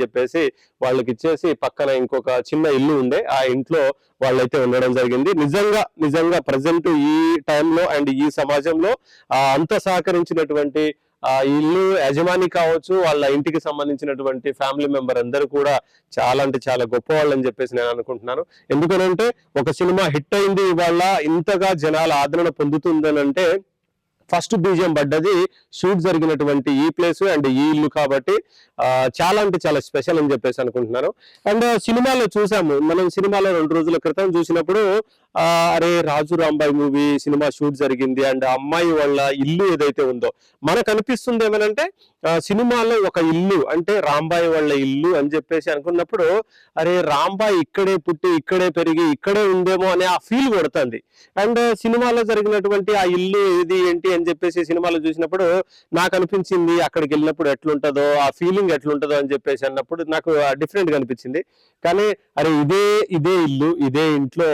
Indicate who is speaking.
Speaker 1: చెప్పేసి వాళ్ళకి ఇచ్చేసి పక్కన ఇంకొక చిన్న ఇల్లు ఉండే ఆ ఇంట్లో వాళ్ళైతే ఉండడం జరిగింది. నిజంగా నిజంగా ప్రజెంట్ ఈ టైంలో అండ్ ఈ సమాజంలో ఆ అంత సహకరించినటువంటి ఆ ఇల్లు యజమాని కావచ్చు వాళ్ళ ఇంటికి సంబంధించినటువంటి ఫ్యామిలీ మెంబర్ అందరూ కూడా చాలా అంటే చాలా గొప్ప వాళ్ళని చెప్పేసి నేను అనుకుంటున్నాను. ఎందుకనంటే ఒక సినిమా హిట్ అయింది ఇవాళ ఇంతగా జనాల ఆదరణ పొందుతుందని అంటే ఫస్ట్ బీజం పడ్డది. షూట్ జరిగినటువంటి ఈ ప్లేస్ అండ్ ఈ ఇల్లు కాబట్టి చాలా అంటే చాలా స్పెషల్ అని చెప్పేసి అనుకుంటున్నాను అండ్ సినిమాలో చూసాము. మనం సినిమాలో రెండు రోజుల క్రితం చూసినప్పుడు అరే రాజు రాంబాయ్ మూవీ సినిమా షూట్ జరిగింది అండ్ అమ్మాయి వాళ్ళ ఇల్లు ఏదైతే ఉందో. మనకు అనిపిస్తుంది ఏమనంటే సినిమాలో ఒక ఇల్లు అంటే రాంబాయి వాళ్ళ ఇల్లు అని చెప్పేసి అనుకున్నప్పుడు అరే రాంబాయ్ ఇక్కడే పుట్టి ఇక్కడే పెరిగి ఇక్కడే ఉందేమో అనే ఆ ఫీల్ కొడుతుంది. అండ్ సినిమాలో జరిగినటువంటి ఆ ఇల్లు ఏది ఏంటి అని చెప్పేసి సినిమాలో చూసినప్పుడు నాకు అనిపించింది అక్కడికి వెళ్ళినప్పుడు ఎట్లుంటుందో ఆ ఫీలింగ్ ఎట్లుంటుందో అని చెప్పేసి అన్నప్పుడు నాకు డిఫరెంట్గా అనిపించింది. కానీ అరే ఇదే ఇదే ఇల్లు ఇదే ఇంట్లో